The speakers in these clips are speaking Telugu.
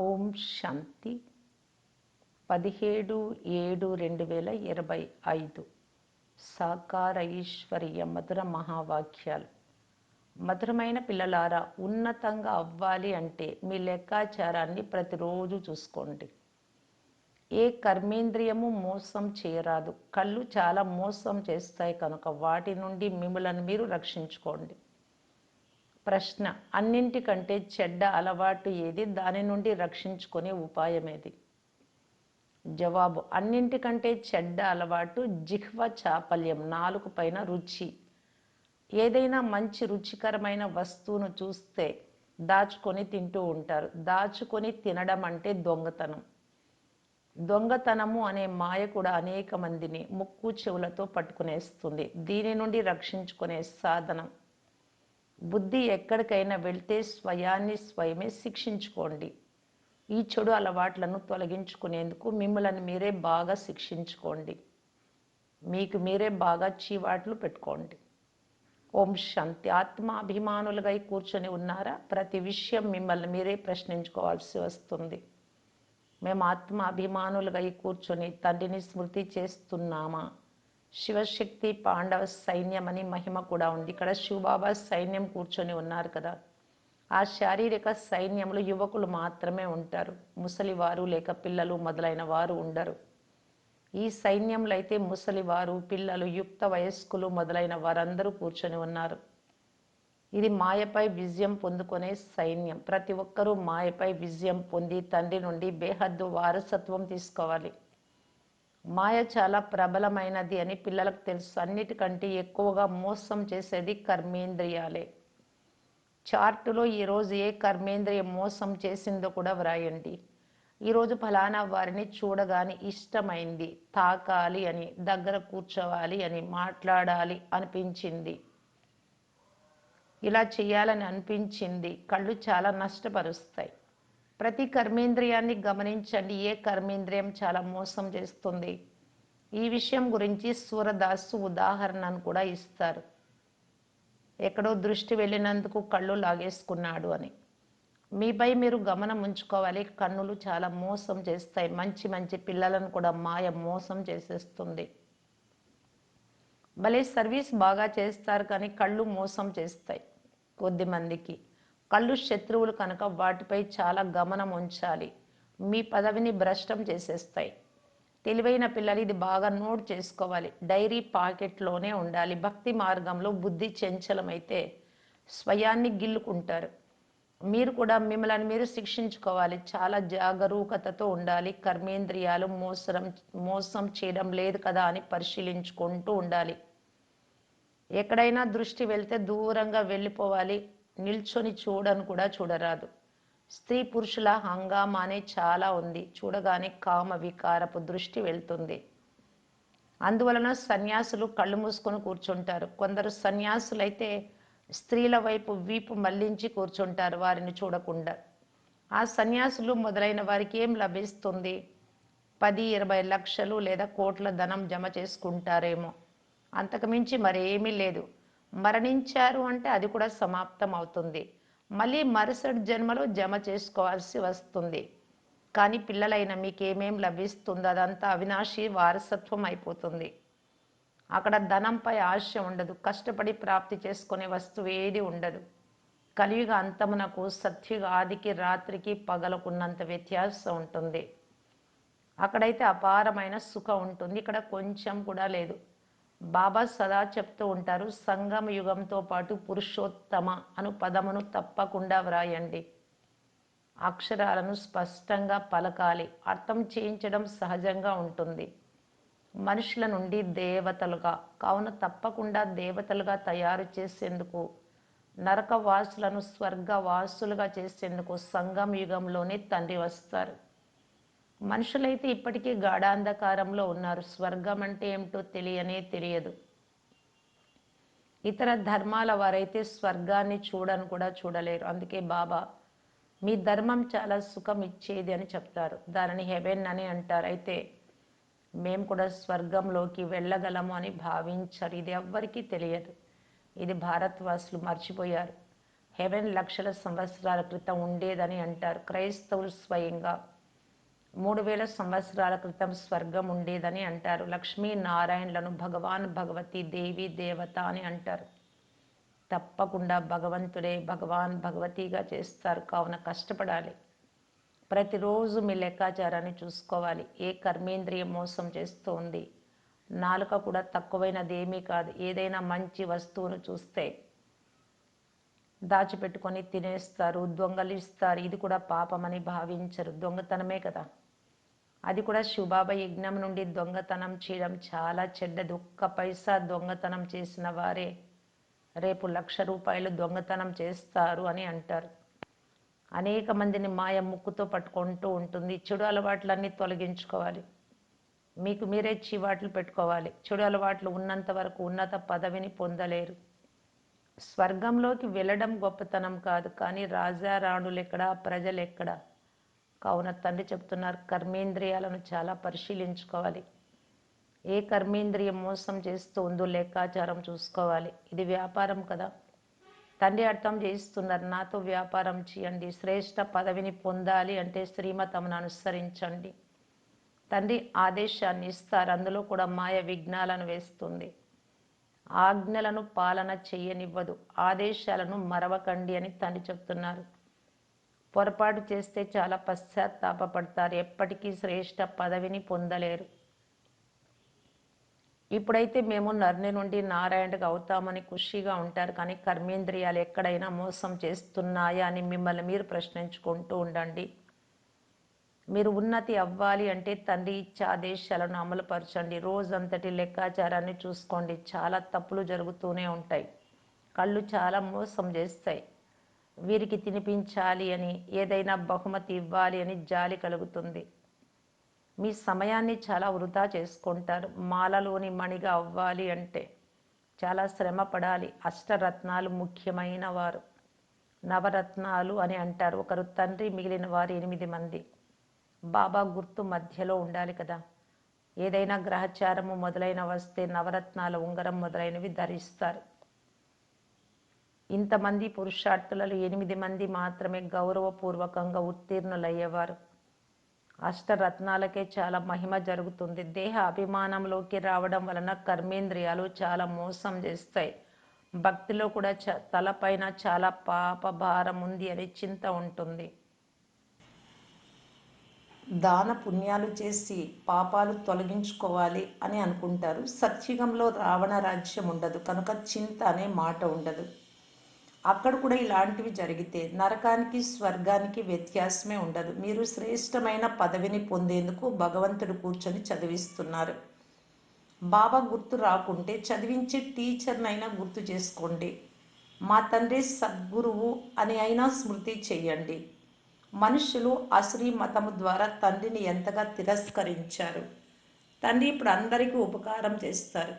ఓం శాంతి. పదిహేడు ఏడు రెండు వేల ఇరవై ఐదు. సాకార ఈశ్వరీయ మధుర మహావాక్యాలు. మధురమైన పిల్లలారా ఉన్నతంగా అవ్వాలి అంటే మీ లెక్కాచారాన్ని ప్రతిరోజు చూసుకోండి. ఏ కర్మేంద్రియము మోసం చేయరాదు. కళ్ళు చాలా మోసం చేస్తాయి కనుక వాటి నుండి మిమ్మలను మీరు రక్షించుకోండి. ప్రశ్న. అన్నింటికంటే చెడ్డ అలవాటు ఏది? దాని నుండి రక్షించుకునే ఉపాయం ఏది? జవాబు. అన్నింటికంటే చెడ్డ అలవాటు జిహ్వ చాపల్యం. నాలుగు పైన రుచి. ఏదైనా మంచి రుచికరమైన వస్తువును చూస్తే దాచుకొని తింటూ ఉంటారు. దాచుకొని తినడం అంటే దొంగతనం. దొంగతనము అనే మాయ కూడా అనేక మందిని ముక్కు చెవులతో పట్టుకునేస్తుంది. దీని నుండి రక్షించుకునే సాధనం. బుద్ధి ఎక్కడికైనా వెళ్తే స్వయాన్ని స్వయమే శిక్షించుకోండి. ఈ చెడు అలవాట్లను తొలగించుకునేందుకు మిమ్మల్ని మీరే బాగా శిక్షించుకోండి. మీకు మీరే బాగా చీవాట్లు పెట్టుకోండి. ఓం శాంతి. ఆత్మాభిమానులుగా కూర్చొని ఉన్నారా? ప్రతి విషయం మిమ్మల్ని మీరే ప్రశ్నించుకోవాల్సి వస్తుంది. మేము ఆత్మాభిమానులుగా కూర్చొని తండ్రిని స్మృతి చేస్తున్నామా? శివశక్తి పాండవ సైన్యం అని మహిమ కూడా ఉంది. ఇక్కడ శివబాబా సైన్యం కూర్చొని ఉన్నారు కదా. ఆ శారీరక సైన్యంలో యువకులు మాత్రమే ఉంటారు. ముసలివారు లేక పిల్లలు మొదలైన వారు ఉండరు. ఈ సైన్యంలో అయితే ముసలివారు పిల్లలు యుక్త వయస్కులు మొదలైన వారందరూ కూర్చొని ఉన్నారు. ఇది మాయపై విజయం పొందుకునే సైన్యం. ప్రతి ఒక్కరూ మాయపై విజయం పొంది తండ్రి నుండి బేహద్దు వారసత్వం తీసుకోవాలి. మాయ చాలా ప్రబలమైనది అని పిల్లలకు తెలుసు. అన్నిటికంటే ఎక్కువగా మోసం చేసేది కర్మేంద్రియాలే. చార్టులో ఈరోజు ఏ కర్మేంద్రియం మోసం చేసిందో కూడా వ్రాయండి. ఈరోజు ఫలానా వారిని చూడగానే ఇష్టమైంది. తాకాలి అని దగ్గర కూర్చోవాలి అని మాట్లాడాలి అనిపించింది. ఇలా చేయాలని అనిపించింది. కళ్ళు చాలా నష్టపరుస్తాయి. ప్రతి కర్మేంద్రియాన్ని గమనించండి. ఏ కర్మేంద్రియం చాలా మోసం చేస్తుంది? ఈ విషయం గురించి సూరదాసు ఉదాహరణను కూడా ఇస్తారు. ఎక్కడో దృష్టి వెళ్ళినందుకు కళ్ళు లాగేసుకున్నాడు అని. మీపై మీరు గమనం ఉంచుకోవాలి. కన్నులు చాలా మోసం చేస్తాయి. మంచి మంచి పిల్లలను కూడా మాయ మోసం చేసేస్తుంది. భలే సర్వీస్ బాగా చేస్తారు కానీ కళ్ళు మోసం చేస్తాయి కొద్ది మందికి కళ్ళు శత్రువులు కనుక వాటిపై చాలా గమనం ఉంచాలి. మీ పదవిని భ్రష్టం చేసేస్తాయి. తెలివైన పిల్లలు ఇది బాగా నోట్ చేసుకోవాలి. డైరీ పాకెట్లోనే ఉండాలి. భక్తి మార్గంలో బుద్ధి చంచలమైతే స్వయాన్ని గిల్లుకుంటారు. మీరు కూడా మిమ్మల్ని మీరు శిక్షించుకోవాలి. చాలా జాగరూకతతో ఉండాలి. కర్మేంద్రియాలు మోసరం మోసం చేయడం లేదు కదా అని పరిశీలించుకుంటూ ఉండాలి. ఎక్కడైనా దృష్టి వెళ్తే దూరంగా వెళ్ళిపోవాలి. నిల్చొని చూడను కూడా చూడరాదు. స్త్రీ పురుషుల హంగామా అనే చాలా ఉంది. చూడగానే కామ వికారపు దృష్టి వెళ్తుంది. అందువలన సన్యాసులు కళ్ళు మూసుకొని కూర్చుంటారు. కొందరు సన్యాసులైతే స్త్రీల వైపు వీపు మళ్ళించి కూర్చుంటారు వారిని చూడకుండా. ఆ సన్యాసులు మొదలైన వారికి ఏం లభిస్తుంది? పది ఇరవై లక్షలు లేదా కోట్ల ధనం జమ చేసుకుంటారేమో. అంతకుమించి మరేమీ లేదు. మరణించారు అంటే అది కూడా సమాప్తం అవుతుంది. మళ్ళీ మరుసటి జన్మలో జమ చేసుకోవాల్సి వస్తుంది. కానీ పిల్లలైన మీకేమేం లభిస్తుందో అదంతా అవినాశి వారసత్వం అయిపోతుంది. అక్కడ ధనంపై ఆశ ఉండదు. కష్టపడి ప్రాప్తి చేసుకునే వస్తువు ఏది ఉండదు. కలియుగ అంతమునకు సత్యుగ ఆదికి రాత్రికి పగలకున్నంత వ్యత్యాసం ఉంటుంది. అక్కడైతే అపారమైన సుఖం ఉంటుంది. ఇక్కడ కొంచెం కూడా లేదు. బాబా సదా చెప్తూ ఉంటారు సంగమ యుగంతో పాటు పురుషోత్తమ అను పదమును తప్పకుండా వ్రాయండి. అక్షరాలను స్పష్టంగా పలకాలి అర్థం చేయించడం సహజంగా ఉంటుంది. మనుషుల నుండి దేవతలుగా కావున తప్పకుండా దేవతలుగా తయారు చేసేందుకు నరకవాసులను స్వర్గవాసులుగా చేసేందుకు సంగం యుగంలోనే తండ్రి వస్తారు. మనుషులైతే ఇప్పటికీ గాఢాంధకారంలో ఉన్నారు. స్వర్గం అంటే ఏమిటో తెలియనే తెలియదు. ఇతర ధర్మాల వారైతే స్వర్గాన్ని చూడను కూడా చూడలేరు. అందుకే బాబా మీ ధర్మం చాలా సుఖం ఇచ్చేది అని చెప్తారు. దానిని హెవెన్ అని అంటారు. అయితే మేము కూడా స్వర్గంలోకి వెళ్ళగలము అని భావించారు. ఇది ఎవ్వరికీ తెలియదు. ఇది భారత్వాసులు మర్చిపోయారు. హెవెన్ లక్షల సంవత్సరాల క్రితం ఉండేదని అంటారు. క్రైస్తవులు స్వయంగా మూడు వేల సంవత్సరాల క్రితం స్వర్గం ఉండేదని అంటారు. లక్ష్మీ నారాయణలను భగవాన్ భగవతి దేవి దేవత అని అంటారు. తప్పకుండా భగవంతుడే భగవాన్ భగవతిగా చేస్తారు. కావున కష్టపడాలి. ప్రతిరోజు మీ లెక్కాచారాన్ని చూసుకోవాలి. ఏ కర్మేంద్రియం మోసం చేస్తోంది? నాలుక కూడా తక్కువైనది ఏమీ కాదు. ఏదైనా మంచి వస్తువును చూస్తే దాచిపెట్టుకొని తినేస్తారు దొంగలిస్తారు. ఇది కూడా పాపమని భావించరు. దొంగతనమే కదా. అది కూడా శుభాభ యజ్ఞం నుండి దొంగతనం చేయడం చాలా చెడ్డది. ఒక్క పైసా దొంగతనం చేసిన వారే రేపు లక్ష రూపాయలు దొంగతనం చేస్తారు అని అంటారు. అనేక మందిని మాయ ముక్కుతో పట్టుకుంటూ ఉంటుంది. చెడు అలవాట్లన్నీ తొలగించుకోవాలి. మీకు మీరే చివాట్లు పెట్టుకోవాలి. చెడు అలవాట్లు ఉన్నంత వరకు ఉన్నత పదవిని పొందలేరు. స్వర్గంలోకి వెళ్ళడం గొప్పతనం కాదు కానీ రాజా రాణులు ఎక్కడ ప్రజలు ఎక్కడ? కావున తండ్రి చెప్తున్నారు కర్మేంద్రియాలను చాలా పరిశీలించుకోవాలి. ఏ కర్మేంద్రియం మోసం చేస్తూ ఉందో లెక్కాచారం చూసుకోవాలి. ఇది వ్యాపారం కదా. తండ్రి అర్థం చేయిస్తున్నారు నాతో వ్యాపారం చేయండి శ్రేష్ట పదవిని పొందాలి అంటే శ్రీమతమును అనుసరించండి. తండ్రి ఆదేశాన్ని ఇస్తారు అందులో కూడా మాయ విఘ్నాలను వేస్తుంది. ఆజ్ఞలను పాలన చేయనివ్వదు ఆదేశాలను మరవకండి అని తండ్రి చెప్తున్నారు. పొరపాటు చేస్తే చాలా పశ్చాత్తాపడతారు ఎప్పటికీ శ్రేష్ట పదవిని పొందలేరు. ఇప్పుడైతే మేము నర్ని నుండి నారాయణకు అవుతామని ఖుషిగా ఉంటారు కానీ కర్మేంద్రియాలు ఎక్కడైనా మోసం చేస్తున్నాయా అని మిమ్మల్ని మీరు ప్రశ్నించుకుంటూ ఉండండి. మీరు ఉన్నతి అవ్వాలి అంటే తండ్రి ఇచ్చే ఆదేశాలను అమలుపరచండి. రోజంతటి లెక్కాచారాన్ని చూసుకోండి. చాలా తప్పులు జరుగుతూనే ఉంటాయి. కళ్ళు చాలా మోసం చేస్తాయి. వీరికి తినిపించాలి అని ఏదైనా బహుమతి ఇవ్వాలి అని జాలి కలుగుతుంది. మీ సమయాన్ని చాలా వృధా చేసుకుంటారు. మాలలోని మణిగా అవ్వాలి అంటే చాలా శ్రమ పడాలి. అష్టరత్నాలు ముఖ్యమైన వారు. నవరత్నాలు అని అంటారు. ఒకరు తండ్రి మిగిలిన వారు ఎనిమిది మంది. బాబా గుర్తు మధ్యలో ఉండాలి కదా. ఏదైనా గ్రహచారము మొదలైన వస్తే నవరత్నాల ఉంగరం మొదలైనవి ధరిస్తారు. ఇంతమంది పురుషార్థులలో ఎనిమిది మంది మాత్రమే గౌరవపూర్వకంగా ఉత్తీర్ణులయ్యేవారు. అష్టరత్నాలకే చాలా మహిమ జరుగుతుంది. దేహ అభిమానంలోకి రావడం వలన కర్మేంద్రియాలు చాలా మోసం చేస్తాయి. భక్తిలో కూడా చ తలపైన చాలా పాప భారం ఉంది అనే చింత ఉంటుంది. దాన పుణ్యాలు చేసి పాపాలు తొలగించుకోవాలి అని అనుకుంటారు. సత్యుగంలో రావణ రాజ్యం ఉండదు. కనుక చింత అనే మాట ఉండదు. అక్కడ కూడా ఇలాంటివి జరిగితే నరకానికి స్వర్గానికి వ్యత్యాసమే ఉండదు. మీరు శ్రేష్టమైన పదవిని పొందేందుకు భగవంతుడు కూర్చొని చదివిస్తున్నారు. బాబా గుర్తు రాకుంటే చదివించే టీచర్నైనా గుర్తు చేసుకోండి. మా తండ్రి సద్గురువు అని అయినా స్మృతి చేయండి. మనుషులు అశ్రీ మతము ద్వారా తండ్రిని ఎంతగా తిరస్కరించారు? తండ్రి ఇప్పుడు అందరికీ ఉపకారం చేస్తారు.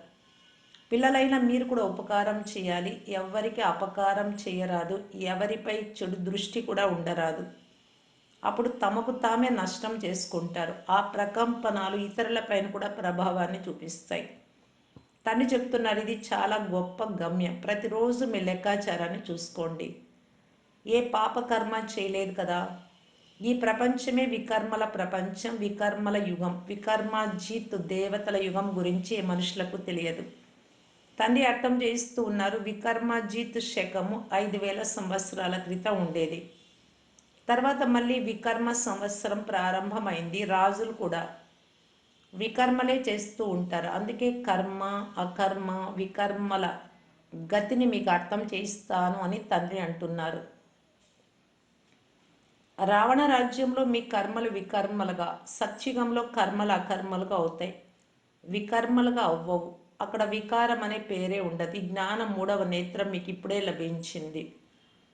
పిల్లలైన మీరు కూడా ఉపకారం చేయాలి. ఎవరికి అపకారం చేయరాదు. ఎవరిపై చెడు దృష్టి కూడా ఉండరాదు. అప్పుడు తమకు తామే నష్టం చేసుకుంటారు. ఆ ప్రకంపనలు ఇతరులపైన కూడా ప్రభావాన్ని చూపిస్తాయి. తను చెప్తున్నారు ఇది చాలా గొప్ప గమ్యం. ప్రతిరోజు మీ లెక్కాచారాన్ని చూసుకోండి. ఏ పాపకర్మ చేయలేదు కదా. ఈ ప్రపంచమే వికర్మల ప్రపంచం వికర్మల యుగం వికర్మాజీత్ దేవతల యుగం గురించి మనుషులకు తెలియదు. తండ్రి అర్థం చేయిస్తూ ఉన్నారు వికర్మజీత్ శకము ఐదు వేల సంవత్సరాల క్రితం ఉండేది. తర్వాత మళ్ళీ వికర్మ సంవత్సరం ప్రారంభమైంది రాజులు కూడా వికర్మలే చేస్తూ ఉంటారు. అందుకే కర్మ అకర్మ వికర్మల గతిని మీకు అర్థం చేయిస్తాను అని తండ్రి అంటున్నారు. రావణ రాజ్యంలో మీ కర్మలు వికర్మలుగా సత్యుగంలో కర్మలు అకర్మలుగా అవుతాయి. వికర్మలుగా అవ్వవు. అక్కడ వికారం అనే పేరే ఉండదు. ఈ జ్ఞానం మూడవ నేత్రం మీకు ఇప్పుడే లభించింది.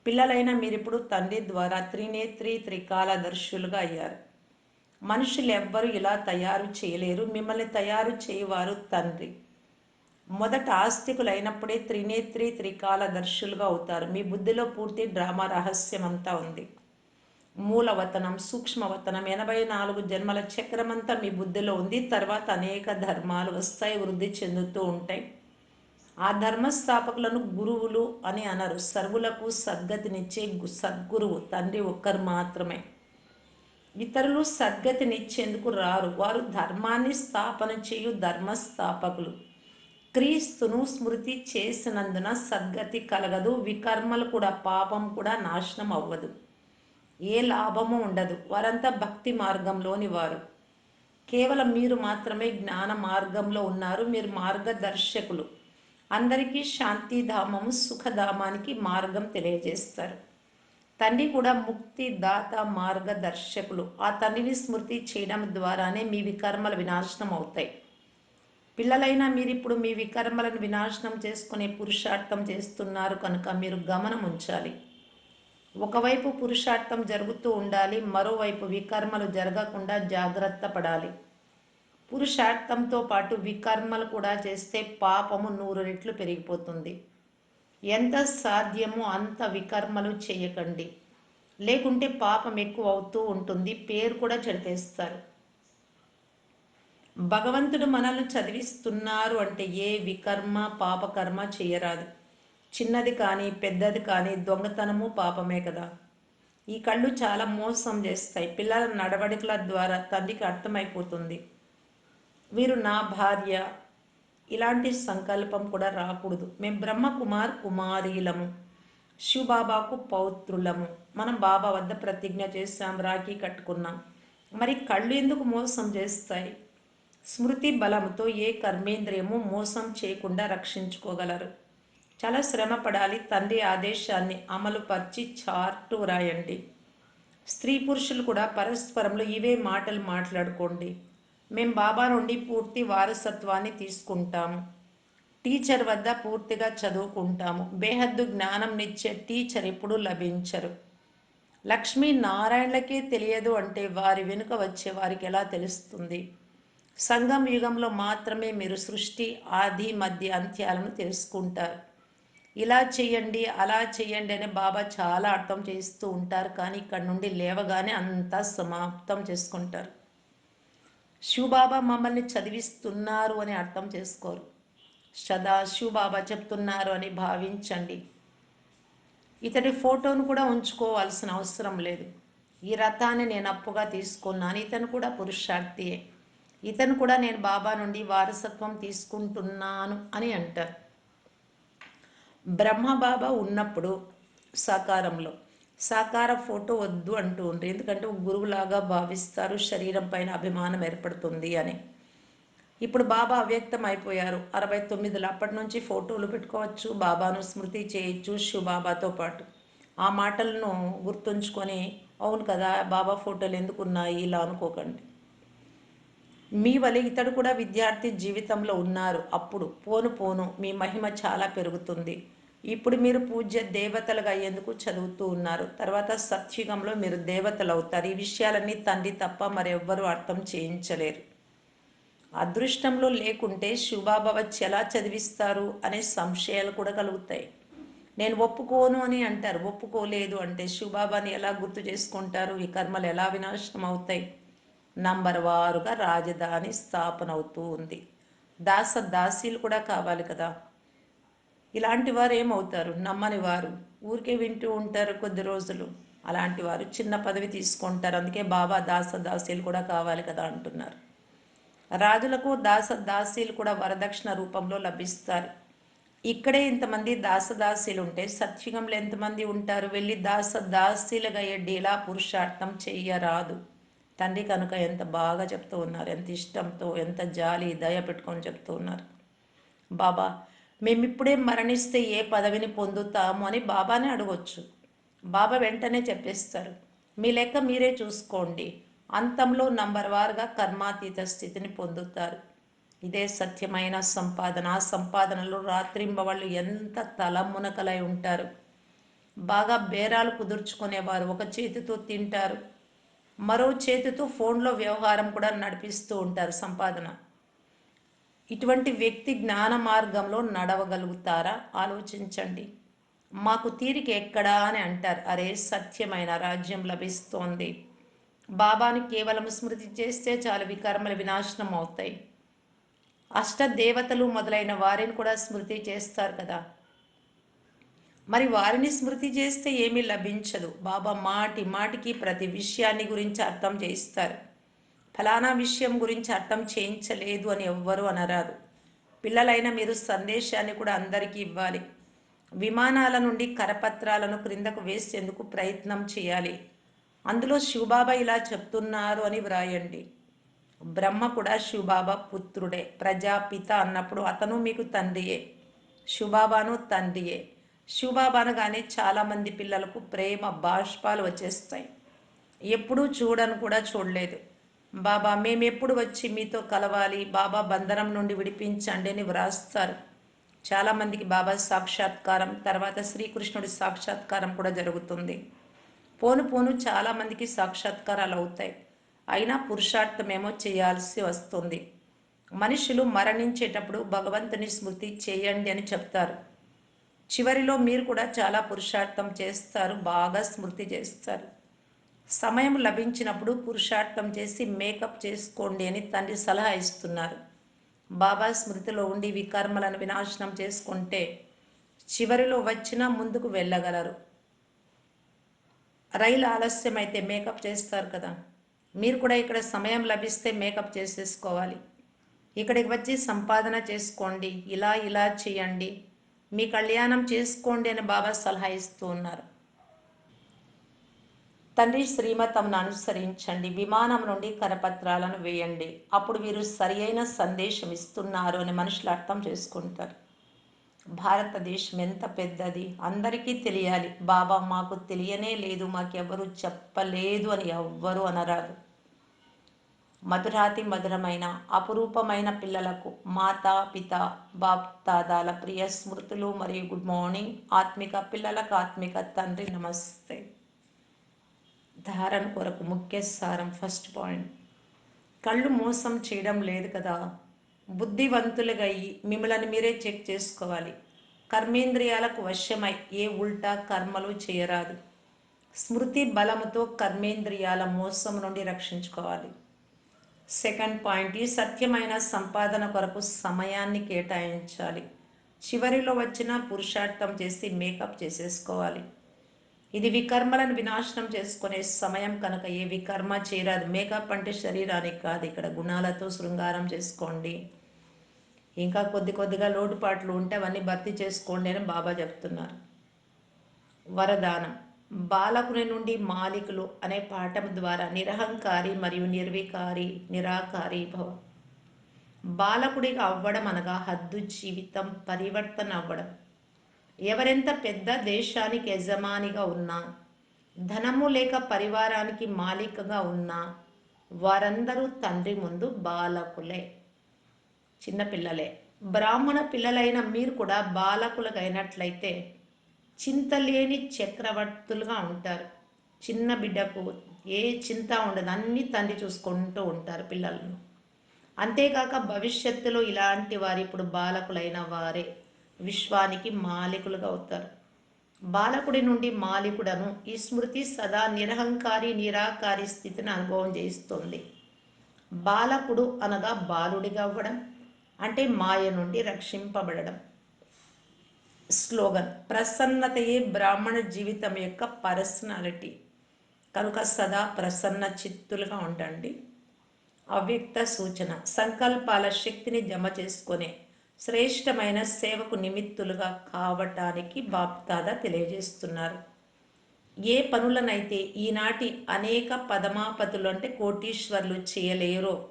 పిల్లలైన మీరిప్పుడు తండ్రి ద్వారా త్రినేత్రి త్రికాలదర్శులుగా అయ్యారు. మనుషులు ఎవ్వరు ఇలా తయారు చేయలేరు. మిమ్మల్ని తయారు చేయవారు తండ్రి. మొదట ఆస్తికులు అయినప్పుడే త్రినేత్రి త్రికాలదర్శులుగా అవుతారు. మీ బుద్ధిలో పూర్తి డ్రామా రహస్యం అంతా ఉంది. మూలవతనం సూక్ష్మవతనం. ఎనభై నాలుగు జన్మల చక్రమంతా మీ బుద్ధిలో ఉంది. తర్వాత అనేక ధర్మాలు వస్తాయి వృద్ధి చెందుతూ ఉంటాయి. ఆ ధర్మస్థాపకులను గురువులు అని అనరు. సర్వులకు సద్గతినిచ్చే సద్గురువు తండ్రి ఒక్కరు మాత్రమే. ఇతరులు సద్గతినిచ్చేందుకు రారు. వారు ధర్మాన్ని స్థాపన చేయు ధర్మస్థాపకులు. క్రీస్తును స్మృతి చేసినందున సద్గతి కలగదు. వికర్మలు కూడా పాపం కూడా నాశనం అవ్వదు. ఏ లాభము ఉండదు. వారంతా భక్తి మార్గంలోని వారు. కేవలం మీరు మాత్రమే జ్ఞాన మార్గంలో ఉన్నారు. మీరు మార్గదర్శకులు. అందరికీ శాంతిధామము సుఖధామానికి మార్గం తెలియజేస్తారు. తండ్రి కూడా ముక్తి దాత మార్గదర్శకులు. ఆ తండ్రిని స్మృతి చేయడం ద్వారానే మీ వికర్మల వినాశనం అవుతాయి. పిల్లలైనా మీరు ఇప్పుడు మీ వికర్మలను వినాశనం చేసుకునే పురుషార్థం చేస్తున్నారు కనుక మీరు గమనం ఉంచాలి. ఒకవైపు పురుషార్థం జరుగుతూ ఉండాలి మరోవైపు వికర్మలు జరగకుండా జాగ్రత్త పడాలి. పురుషార్థంతో పాటు వికర్మలు కూడా చేస్తే పాపము నూరు రెట్లు పెరిగిపోతుంది. ఎంత సాధ్యమో అంత వికర్మలు చేయకండి. లేకుంటే పాపం ఎక్కువ అవుతూ ఉంటుంది పేరు కూడా చెడిపేస్తారు. భగవంతుడు మనల్ని చదివిస్తున్నారు అంటే ఏ వికర్మ పాపకర్మ చేయరాదు. చిన్నది కానీ పెద్దది కానీ దొంగతనము పాపమే కదా. ఈ కళ్ళు చాలా మోసం చేస్తాయి. పిల్లల నడవడికల ద్వారా తండ్రికి అర్థమైపోతుంది. వీరు నా భార్య. ఇలాంటి సంకల్పం కూడా రాకూడదు. మేము బ్రహ్మకుమార్ కుమారీలము. శివబాబాకు పౌత్రులము. మనం బాబా వద్ద ప్రతిజ్ఞ చేశాం రాఖీ కట్టుకున్నాం. మరి కళ్ళు ఎందుకు మోసం చేస్తాయి? స్మృతి బలంతో ఏ కర్మేంద్రియము మోసం చేయకుండా రక్షించుకోగలరు. చాలా శ్రమ పడాలి తండ్రి ఆదేశాన్ని అమలుపరిచి చార్టు రాయండి. స్త్రీ పురుషులు కూడా పరస్పరంలో ఇవే మాటలు మాట్లాడుకోండి. మేము బాబా నుండి పూర్తి వారసత్వాన్ని తీసుకుంటాము టీచర్ వద్ద పూర్తిగా చదువుకుంటాము. బేహద్దు జ్ఞానం ఇచ్చే టీచర్ ఎప్పుడూ లభించరు. లక్ష్మీ నారాయణలకే తెలియదు అంటే వారి వెనుక వచ్చే వారికి ఎలా తెలుస్తుంది? సంగం యుగంలో మాత్రమే మీరు సృష్టి ఆది మధ్య అంత్యాలను తెలుసుకుంటారు. ఇలా చేయండి అలా చేయండి అని బాబా చాలా అర్థం చేస్తూ ఉంటారు. కానీ ఇక్కడ నుండి లేవగానే అంతా సమాప్తం చేసుకుంటారు. శివబాబా మమ్మల్ని చదివిస్తున్నారు అని అర్థం చేసుకోరు. సదా శివబాబా చెప్తున్నారు అని భావించండి. ఇతడి ఫోటోను కూడా ఉంచుకోవాల్సిన అవసరం లేదు. ఈ రథాన్ని నేను అప్పుగా తీసుకున్నాను. ఇతను కూడా పురుషార్థియే. ఇతను కూడా నేను బాబా నుండి వారసత్వం తీసుకుంటున్నాను అని అంటారు. బ్రహ్మబాబా ఉన్నప్పుడు సాకారంలో. సాకార ఫోటో వద్దు అంటూ ఉంటారు ఎందుకంటే గురువులాగా భావిస్తారు శరీరం పైన అభిమానం ఏర్పడుతుంది అని. ఇప్పుడు బాబా అవ్యక్తం అయిపోయారు. అరవై తొమ్మిదిలో అప్పటి నుంచి ఫోటోలు పెట్టుకోవచ్చు బాబాను స్మృతి చేయొచ్చు శివబాబాతో పాటు. ఆ మాటలను గుర్తుంచుకొని అవును కదా బాబా ఫోటోలు ఎందుకు ఉన్నాయి? ఇలా అనుకోకండి. మీ వలె ఇతడు కూడా విద్యార్థి జీవితంలో ఉన్నారు. అప్పుడు పోను పోను మీ మహిమ చాలా పెరుగుతుంది. ఇప్పుడు మీరు పూజ్య దేవతలుగా అయ్యేందుకు చదువుతూ ఉన్నారు. తర్వాత సత్యుగంలో మీరు దేవతలు అవుతారు ఈ విషయాలన్నీ తండ్రి తప్ప మరెవ్వరూ అర్థం చేయించలేరు. అదృష్టంలో లేకుంటే శివబాబా వచ్చి ఎలా చదివిస్తారు అనే సంశయాలు కూడా కలుగుతాయి. నేను ఒప్పుకోను అని అంటారు. ఒప్పుకోలేదు అంటే శుభాబాని ఎలా గుర్తు చేసుకుంటారు? ఈ కర్మలు ఎలా వినాశనం అవుతాయి? నంబర్ వారుగా రాజధాని స్థాపన అవుతూ ఉంది. దాస దాసీలు కూడా కావాలి కదా. ఇలాంటి వారు ఏమవుతారు? నమ్మని వారు. ఊరికే వింటూ ఉంటారు కొద్ది రోజులు. అలాంటి వారు చిన్న పదవి తీసుకుంటారు. అందుకే బాబా దాస దాసీలు కూడా కావాలి కదా అంటున్నారు. రాజులకు దాస దాసీలు కూడా వరదక్షిణ రూపంలో లభిస్తారు. ఇక్కడే ఇంతమంది దాసదాసీలు ఉంటే సత్యుగంలో ఎంతమంది ఉంటారు? వెళ్ళి దాస దాసీలుగా ఎడ్డేలా పురుషార్థం చెయ్యరాదు. తండ్రి కనుక ఎంత బాగా చెప్తూ ఉన్నారు ఎంత ఇష్టంతో ఎంత జాలి దయ పెట్టుకొని చెప్తూ ఉన్నారు. బాబా మేమిప్పుడే మరణిస్తే ఏ పదవిని పొందుతాము అని బాబానే అడగొచ్చు. బాబా వెంటనే చెప్పేస్తారు మీ లెక్క మీరే చూసుకోండి. అంతంలో నంబర్ వారుగా కర్మాతీత స్థితిని పొందుతారు. ఇదే సత్యమైన సంపాదన. ఆ సంపాదనలో రాత్రింబవాళ్ళు ఎంత తలమునకలై ఉంటారు. బాగా బేరాలు కుదుర్చుకునేవారు. ఒక చేతితో తింటారు. మరో చేతితో ఫోన్లో వ్యవహారం కూడా నడిపిస్తూ ఉంటారు సంపాదన. ఇటువంటి వ్యక్తి జ్ఞాన మార్గంలో నడవగలుగుతారా? ఆలోచించండి. మాకు తీరిక ఎక్కడా అని అంటారు. అరే సత్యమైన రాజ్యం లభిస్తోంది. బాబాని కేవలం స్మృతి చేస్తే చాలు వికర్మల వినాశనం అవుతాయి. అష్టదేవతలు మొదలైన వారిని కూడా స్మృతి చేస్తారు కదా. మరి వారిని స్మృతి చేస్తే ఏమీ లభించదు. బాబా మాటి మాటికి ప్రతి విషయాన్ని గురించి అర్థం చేయిస్తారు. ఫలానా విషయం గురించి అర్థం చేయించలేదు అని ఎవ్వరూ అనరాదు. పిల్లలైన మీరు సందేశాన్ని కూడా అందరికీ ఇవ్వాలి. విమానాల నుండి కరపత్రాలను క్రిందకు వేసేందుకు ప్రయత్నం చేయాలి. అందులో శివబాబా ఇలా చెప్తున్నారు అని వ్రాయండి. బ్రహ్మ కూడా శివబాబా పుత్రుడే ప్రజాపిత అన్నప్పుడు అతను మీకు తండ్రియే శివబాబాను తండ్రియే. శివబాబా చాలామంది పిల్లలకు ప్రేమ బాష్పాలు వచ్చేస్తాయి. ఎప్పుడూ చూడను కూడా చూడలేదు. బాబా మేము ఎప్పుడు వచ్చి మీతో కలవాలి బాబా బంధనం నుండి విడిపించండి అని వ్రాస్తారు. చాలామందికి బాబా సాక్షాత్కారం తర్వాత శ్రీకృష్ణుడి సాక్షాత్కారం కూడా జరుగుతుంది. పోను పోను చాలామందికి సాక్షాత్కారాలు అవుతాయి. అయినా పురుషార్థమేమో చేయాల్సి వస్తుంది. మనుషులు మరణించేటప్పుడు భగవంతుని స్మృతి చేయండి అని చెప్తారు. చివరిలో మీరు కూడా చాలా పురుషార్థం చేస్తారు బాగా స్మృతి చేస్తారు. సమయం లభించినప్పుడు పురుషార్థం చేసి మేకప్ చేసుకోండి అని తండ్రి సలహా ఇస్తున్నారు. బాబా స్మృతిలో ఉండి వికర్మలను వినాశనం చేసుకుంటే చివరిలో వచ్చినా ముందుకు వెళ్ళగలరు. రైలు ఆలస్యం అయితే మేకప్ చేస్తారు కదా. మీరు కూడా ఇక్కడ సమయం లభిస్తే మేకప్ చేసేసుకోవాలి. ఇక్కడికి వచ్చి సంపాదన చేసుకోండి. ఇలా ఇలా చేయండి. మీ కళ్యాణం చేసుకోండి అని బాబా సలహా ఇస్తూ ఉన్నారు. తండ్రి శ్రీమతంను అనుసరించండి. విమానం నుండి కరపత్రాలను వేయండి. అప్పుడు వీరు సరి అయిన సందేశం ఇస్తున్నారు అని మనుషులు అర్థం చేసుకుంటారు. భారతదేశం ఎంత పెద్దది? అందరికీ తెలియాలి. బాబా మాకు తెలియనే లేదు. మాకెవరు చెప్పలేదు అని ఎవ్వరు అనరాదు. మధురాతి మధురమైన అపురూపమైన పిల్లలకు మాతా పిత బాప్తాదాల ప్రియ స్మృతులు మరియు గుడ్ మార్నింగ్ ఆత్మిక పిల్లలకు ఆత్మిక తండ్రి నమస్తే. ధారణ కొరకు ముఖ్య సారం ఫస్ట్ పాయింట్ కళ్ళు మోసం చేయడం లేదు కదా. బుద్ధివంతులుగా అయ్యి మిమ్మల్ని మీరే చెక్ చేసుకోవాలి. కర్మేంద్రియాలకు వశ్యమై ఏ ఉల్టా కర్మలు చేయరాదు. స్మృతి బలముతో కర్మేంద్రియాల మోసం నుండి రక్షించుకోవాలి. సెకండ్ పాయింట్ ఈ సత్యమైన సంపాదన కొరకు సమయాన్ని కేటాయించాలి. చివరిలో వచ్చిన పురుషార్థం చేసి మేకప్ చేసేసుకోవాలి. ఇది వికర్మలను వినాశనం చేసుకునే సమయం కనుక ఏ వికర్మ చేరాదు. మేకప్ అంటే శరీరానికి కాదు. ఇక్కడ గుణాలతో శృంగారం చేసుకోండి. ఇంకా కొద్ది కొద్దిగా లోటుపాట్లు ఉంటే అవన్నీ భర్తీ చేసుకోండి అని బాబా చెప్తున్నారు. వరదానం. బాలకుని నుండి మాలికులు అనే పాఠం ద్వారా నిరహంకారి మరియు నిర్వికారి నిరాకారి భవ. బాలకుడిగా అవ్వడం అనగా హద్దు జీవితం పరివర్తన అవ్వడం. ఎవరెంత పెద్ద దేశానికి యజమానిగా ఉన్నా ధనము లేక పరివారానికి మాలికగా ఉన్నా వారందరూ తండ్రి ముందు బాలకులే. చిన్నపిల్లలే బ్రాహ్మణ పిల్లలైన మీరు కూడా బాలకులుగా అయినట్లయితే చింతలేని చక్రవర్తులుగా ఉంటారు. చిన్న బిడ్డకు ఏ చింత ఉండదు. అన్ని తండ్రి చూసుకుంటూ ఉంటారు పిల్లలను. అంతేకాక భవిష్యత్తులో ఇలాంటి వారు ఇప్పుడు బాలకులైన వారే. విశ్వానికి మాలికులుగా అవుతారు. బాలకుడి నుండి మాలికుడను ఈ స్మృతి సదా నిరహంకారి నిరాకారి స్థితిని అనుభవం చేయిస్తుంది. బాలకుడు అనగా బాలుడిగా అవ్వడం అంటే మాయ నుండి రక్షింపబడడం. స్లోగన్ ప్రసన్నతయే బ్రాహ్మణ జీవితం యొక్క పర్సనాలిటీ. కనుక సదా ప్రసన్న చిత్తులుగా ఉండండి. అవ్యక్త సూచన సంకల్పాల శక్తిని జమ చేసుకునే శ్రేష్టమైన సేవకు నిమిత్తులుగా కావటానికి బాప్తాద తెలియజేస్తున్నారు. ఏ పనులనైతే ఈనాటి అనేక పదమాపతులు అంటే కోటీశ్వర్లు చేయలేరో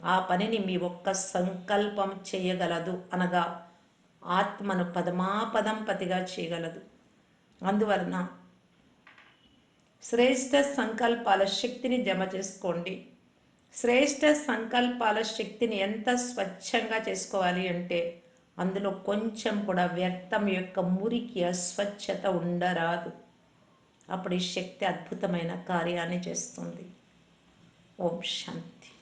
ఆ పనిని మీ ఒక్క సంకల్పం చేయగలదు అనగా ఆత్మను పదమాపదం పతిగా చేయగలదు. అందువలన శ్రేష్ట సంకల్పాల శక్తిని జమ చేసుకోండి. శ్రేష్ట సంకల్పాల శక్తిని ఎంత స్వచ్ఛంగా చేసుకోవాలి అంటే అందులో కొంచెం కూడా వ్యర్థం యొక్క మురికి అస్వచ్ఛత ఉండరాదు. అప్పుడు ఈ శక్తి అద్భుతమైన కార్యాన్ని చేస్తుంది. ఓం శాంతి.